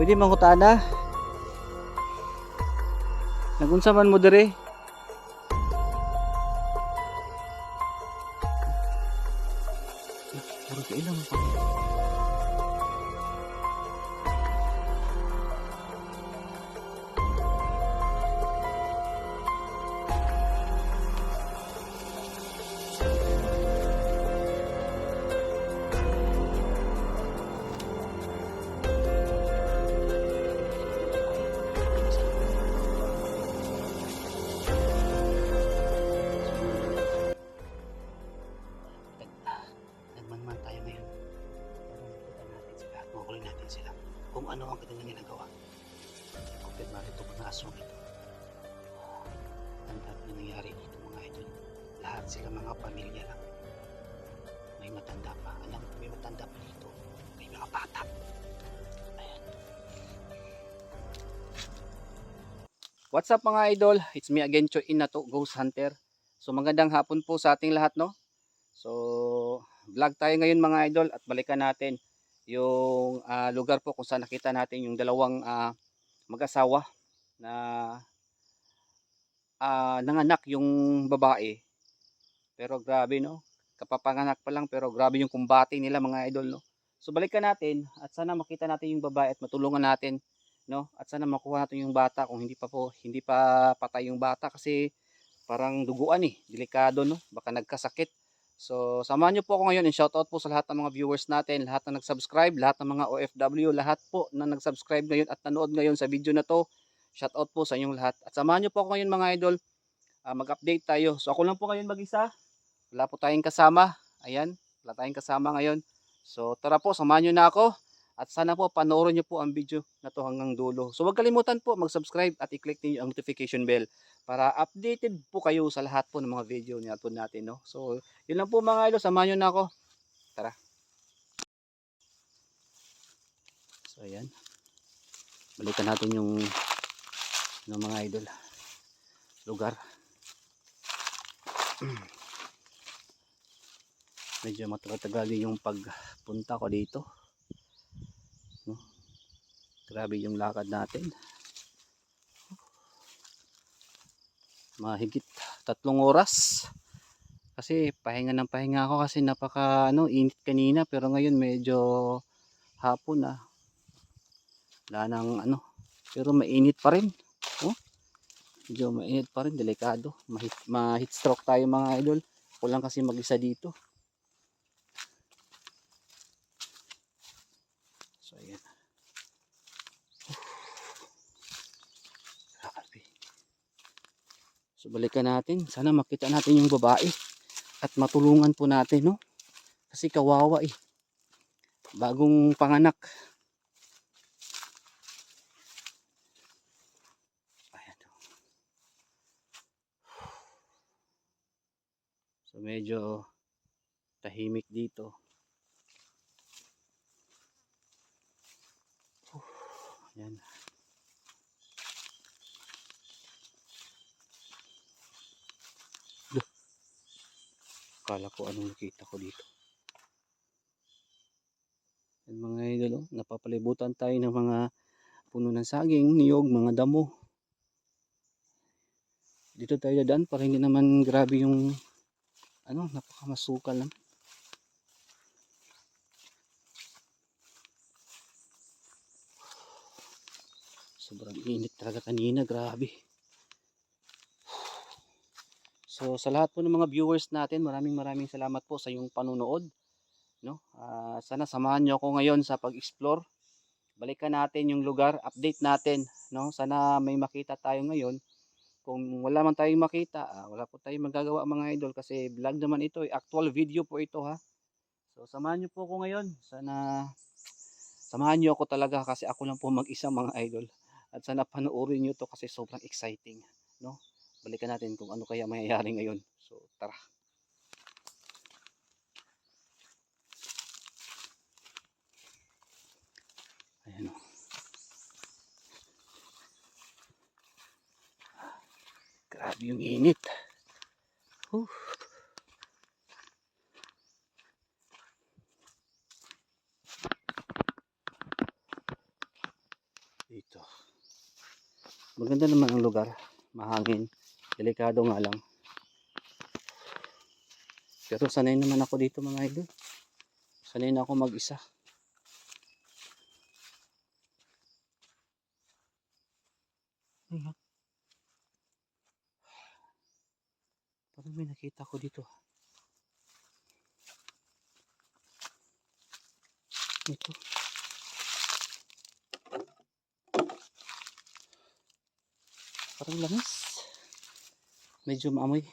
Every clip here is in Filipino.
Pwede mangutana. Nagunsa man mo dire? Kung ano ang kanilang ginagawa. Kumpirma rito mga aswang ito. Ang dami na nangyari dito mga idol. Lahat sila mga pamilya lang. May matanda pa. Alam mo, may matanda pa dito. May mga bata. Ayan. What's up mga idol? It's me again, Choi Inato, Ghost Hunter. So magandang hapon po sa ating lahat, no? So, vlog tayo ngayon mga idol at balikan natin yung ah, lugar po kung saan nakita natin yung dalawang ah, mag-asawa na ah, nanganak yung babae. Pero grabe no, kapapanganak pa lang pero grabe yung kumbati nila mga idol no. So balikan natin at sana makita natin yung babae at matulungan natin no? At sana makuha natin yung bata. Kung hindi pa po hindi pa patay yung bata kasi parang duguan eh. Delikado no? Baka nagkasakit So, samahan niyo po ako ngayon and shoutout po sa lahat ng mga viewers natin, lahat na nag-subscribe, lahat ng mga OFW, lahat po na nag-subscribe ngayon at nanood ngayon sa video na to. Shoutout po sa inyong lahat. At samahan niyo po ako ngayon mga idol, ah, mag-update tayo. So, ako lang po ngayon mag-isa. Wala po tayong kasama. Ayan, wala tayong kasama ngayon. So, tara po, samahan niyo na ako. At sana po panoorin niyo po ang video na to hanggang dulo. So, huwag kalimutan po mag-subscribe at i-click niyo ang notification bell para updated po kayo sa lahat po ng mga video ni upload natin, no? So, yun lang po mga idol, samahan nyo na ako. Tara. So, ayan. Balikan natin yung ng mga idol. Lugar. Medyo matagal yung pagpunta ko dito. Grabe yung lakad natin. Mahigit tatlong oras. Kasi pahinga ng pahinga ako kasi napaka ano init kanina. Pero ngayon medyo hapon na wala nang ano. Pero mainit pa rin. Oh medyo mainit pa rin. Delikado. Ma-heat, ma-heat stroke tayo mga idol. Ako lang kasi mag-isa dito so ayan grabe balikan natin. Sana makita natin yung babae. At matulungan po natin no? Kasi kawawa eh. Bagong panganak. Ayan so medyo tahimik dito. Ayan Akala ko anong nakita ko dito. Yan mga idol, oh, napapalibutan tayo ng mga puno ng saging, niyog, mga damo. Dito tayo dadaan para hindi naman grabe yung ano, napakamasukal lang. Sobrang init talaga kanina, grabe. So sa lahat po ng mga viewers natin, maraming maraming salamat po sa iyong panunood. No? Ah, sana samahan niyo ako ngayon sa pag-explore. Balikan natin yung lugar, update natin, no? Sana may makita tayo ngayon. Kung wala man tayong makita, ah, wala po tayong magagawa mga idol kasi vlog naman ito, eh, actual video po ito ha. So samahan niyo po ako ngayon. Sana samahan niyo ako talaga kasi ako lang po mag-isa mga idol. At sana panoorin niyo to kasi sobrang exciting, no? Balikan natin kung ano kaya mangyayari ngayon. So, tara. Ayan o. Grabe yung init. Whew. Dito. Maganda naman ang lugar. Mahangin. Delikado nga lang. Pero sanay naman ako dito mga idol. Sanay na ako mag-isa. Ayan. Parang may nakita ko dito. Ito. Parang langis. Medyo maamoy.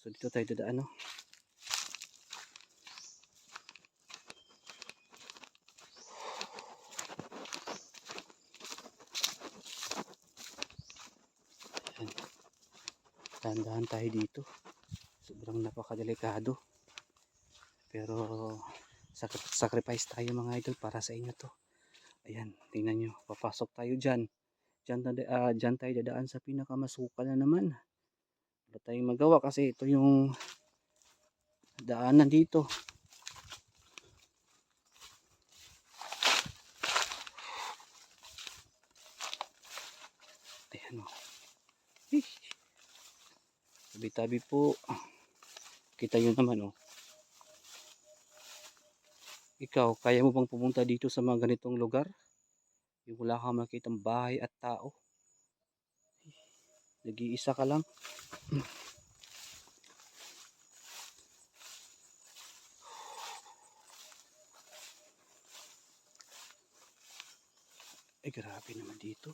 So dito tayo dadaan no. Dahan-dahan tayo dito. Sobrang napakadelikado. Pero sacrifice tayo mga idol para sa inyo to. Ayan, tingnan nyo. Papasok tayo dyan. Dyan, tada- ah, dyan tayo dadaan sa pinakamasukal na naman. Wala tayong magawa kasi ito yung daanan dito. Ayan o. Tabi-tabi po. Kita nyo naman o. Ikaw, kaya mo bang pumunta dito sa mga ganitong lugar? Yung wala kang makitang bahay at tao. Nag-iisa ka lang. Ay, grabe naman dito.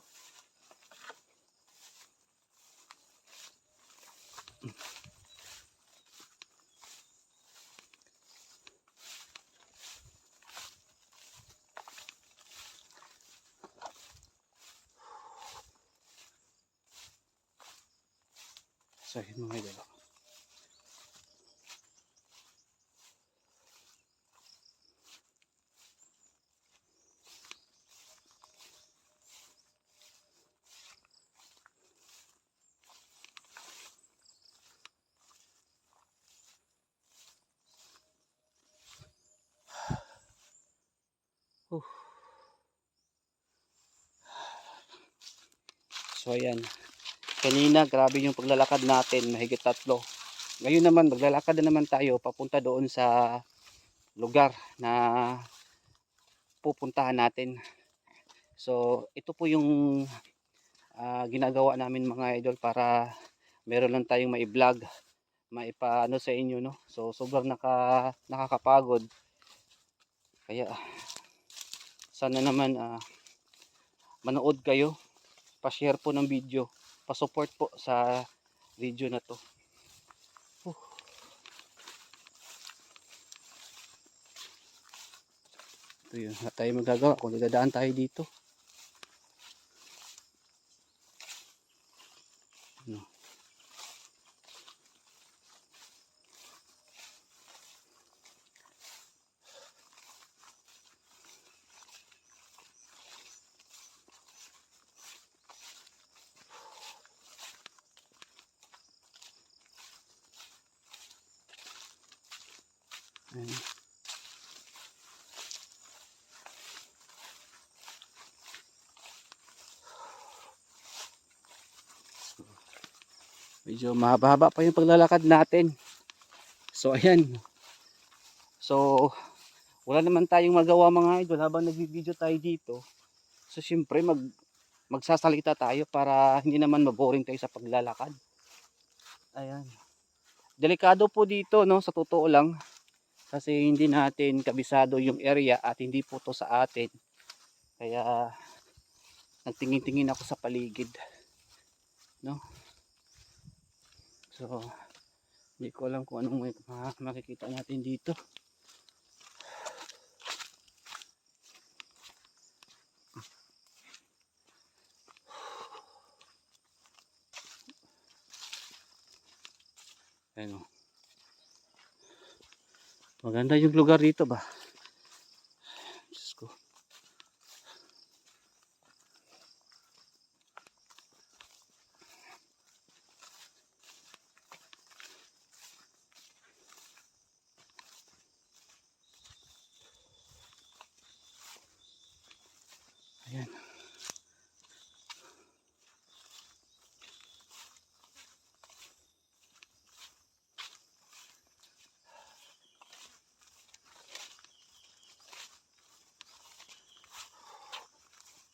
So, yun mga idol. So ayan. Kanina grabe yung paglalakad natin, mahigit tatlo. Ngayon naman maglalakad na naman tayo papunta doon sa lugar na pupuntahan natin. So ito po yung ah, ginagawa namin mga idol para meron lang tayong mai-vlog, maipaano sa inyo no. So sobrang naka, nakakapagod. Kaya sana naman ah, manood kayo, pa-share po ng video, pa-support po sa video na to. Huh. Ito yun, wala tayo magagawa kung dadaan tayo dito. Medyo mahaba pa yung paglalakad natin. So ayan. So wala naman tayong magawa mga idol habang nagvi-video tayo dito. So syempre mag magsasalita tayo para hindi naman maboring tayo sa paglalakad. Ayan. Delikado po dito no sa totoo lang kasi hindi natin kabisado yung area at hindi po to sa atin. Kaya nagtingin-tingin ako sa paligid. No? So, hindi ko alam kung anong makikita natin dito. Ayun o. Maganda yung lugar dito ba? Diyos ko. Ayan.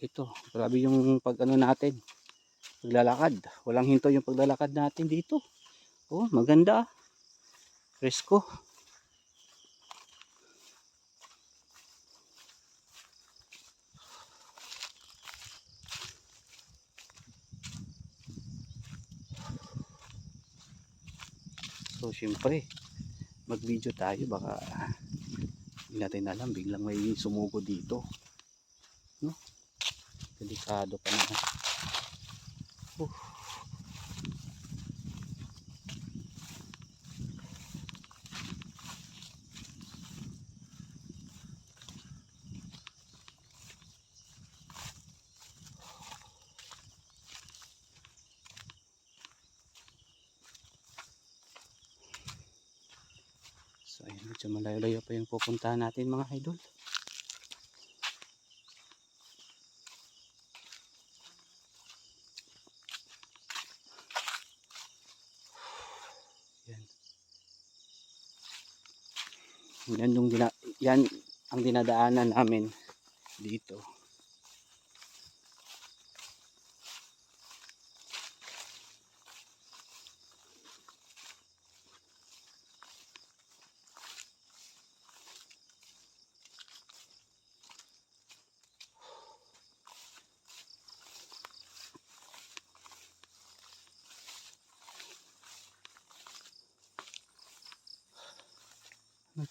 Ito, grabe yung pag ano natin. Paglalakad. Walang hinto yung paglalakad natin dito. Oh, maganda. Presko. So, syempre, mag-video tayo. Baka hindi natin alam. Biglang may sumugo dito. No? Delikado pa naman. Uh. So ayun, medyo malayo-layo pa yung pupuntahan natin mga idol. Yan yung dina yan ang dinadaanan namin dito.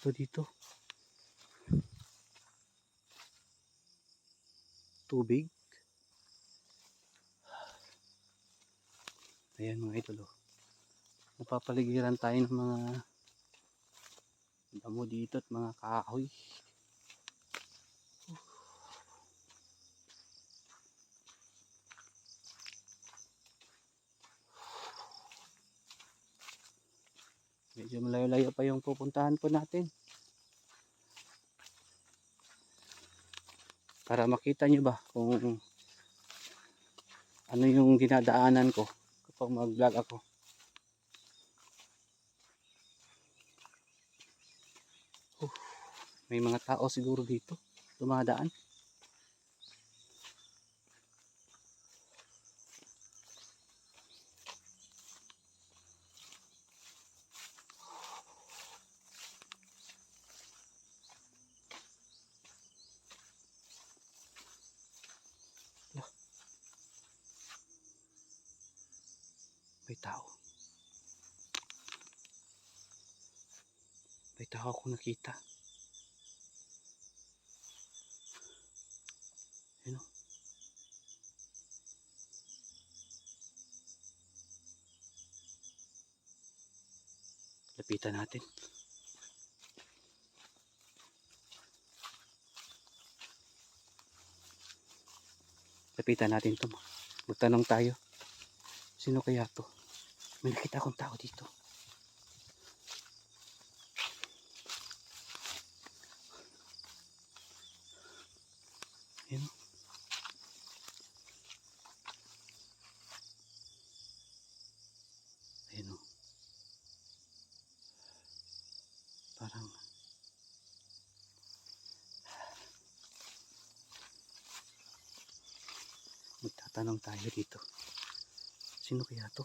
Ano to dito? Tubig. Ayan mga idol. oh. Napapaligiran tayo ng mga damo dito at mga kahoy. Medyo malayo-layo pa yung pupuntahan po natin. Para makita nyo ba kung ano yung dinadaanan ko kapag mag-vlog ako. Uh, may mga tao siguro dito dumadaan. May tao. May tao akong nakita. Ayun o. Lapitan natin. Lapitan natin to. Magtanong tayo. Sino kaya to? May nakita akong tao dito. Ayun. o. Ayun o. Parang magtatanong tayo dito. Sino kaya to?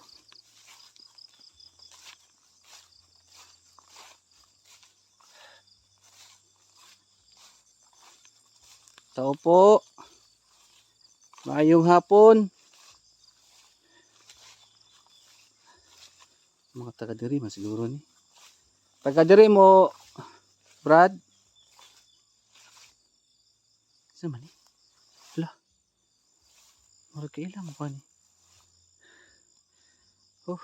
Tao po. Maayong hapon. Mga taga diri man siguro ni. Taga diri mo Brad. Sa man ni? Hala. Mura kaila mo ka ni. Oh.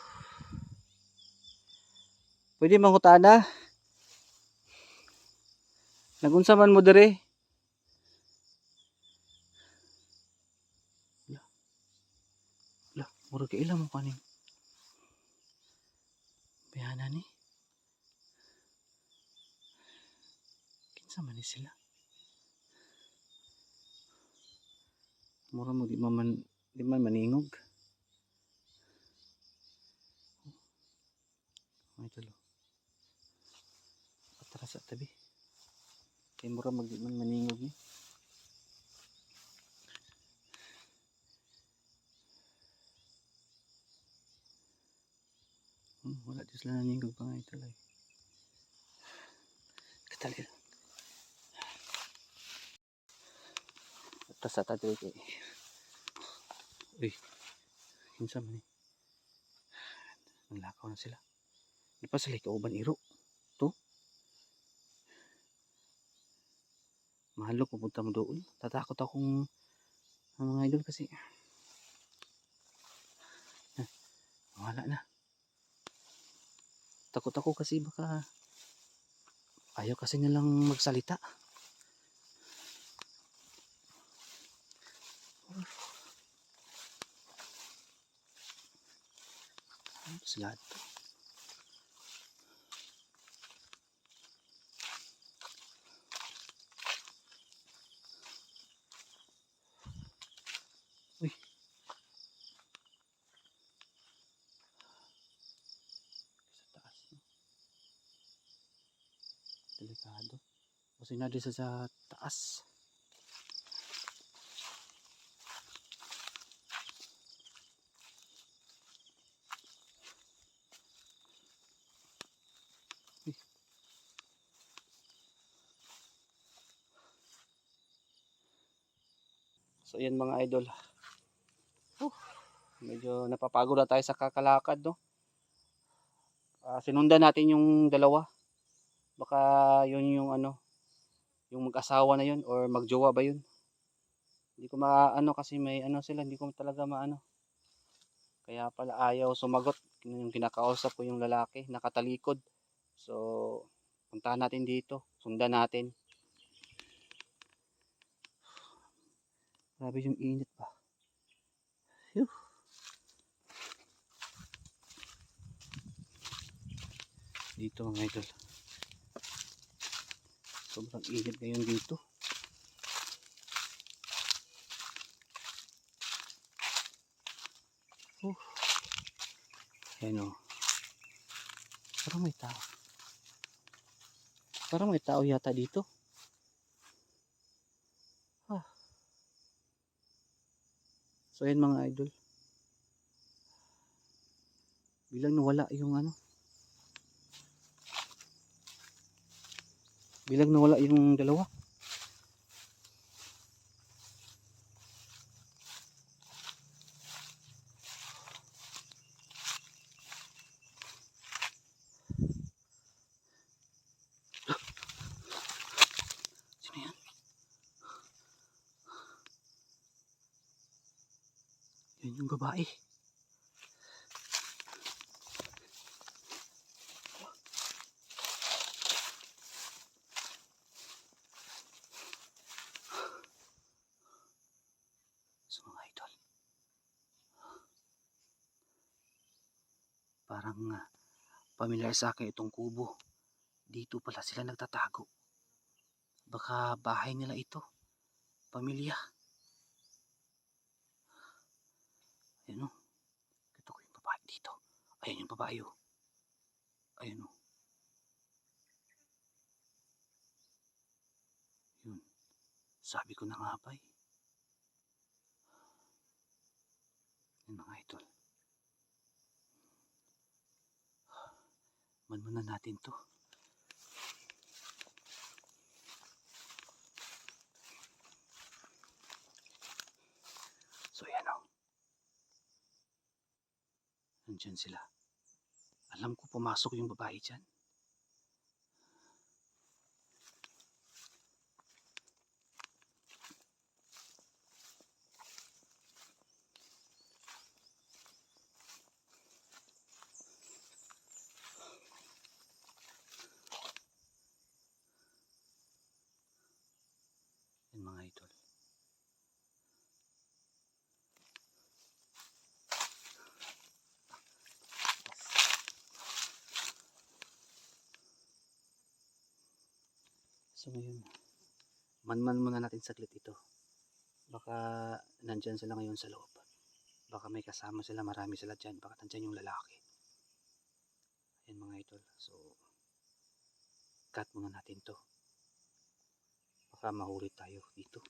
Pwede mangutana? Nagunsa man mo diri? Mura ka ilang mo kaning. Bayana ni. Kinsa man ni sila? Mura mo di man di man maningog. Ay tulo. Atras sa tabi. Kay mura mag di man maningog ni. Wala di sila naningog pa nga ito lang. Katali lang. Atras sa tabi kay. Uy. Kinsa man ni. Nanlakaw na sila. Di pa sila kauban iro. To. Mahalo pupunta mo doon. Tatakot akong ang mga idol kasi. Wala na. Takot ako kasi baka ayaw kasi nilang magsalita. Ano sila to? Uy. Sa taas. No? Delikado. Kasi na din sa, taas. So yan mga idol. Uh, medyo napapagod na tayo sa kakalakad no. Ah, sinundan natin yung dalawa. Baka yun yung ano, yung mag-asawa na yun or magjowa ba yun? Hindi ko maano kasi may ano sila, hindi ko talaga maano. Kaya pala ayaw sumagot yung kinakausap ko yung lalaki, nakatalikod. So, puntahan natin dito, sundan natin. Grabe yung init pa. Phew. Dito mga idol. Sobrang init ngayon dito. Uh. Ayan o. Parang may tao. Parang may tao yata dito. Ah. So ayan mga idol. Bilang nawala yung ano. Bilang nawala yung dalawa. Sino yan? Yan yung babae. So mga idol. Parang uh, pamilyar sa akin itong kubo. Dito pala sila nagtatago. Baka bahay nila ito. Pamilya. Ayan o. Ito ko yung babae dito. Ayan yung babae o. Ayan o. Yun. Sabi ko na nga ba eh. Yan mga idol. Manmanan natin to. So yan o. Nandyan sila. Alam ko pumasok yung babae dyan. Yan mga idol. So ngayon, manman muna natin saglit ito. Baka nandyan sila ngayon sa loob. Baka may kasama sila, marami sila dyan. Baka nandyan yung lalaki. Ayan mga idol. So, cut muna natin to. Baka mahuli tayo dito.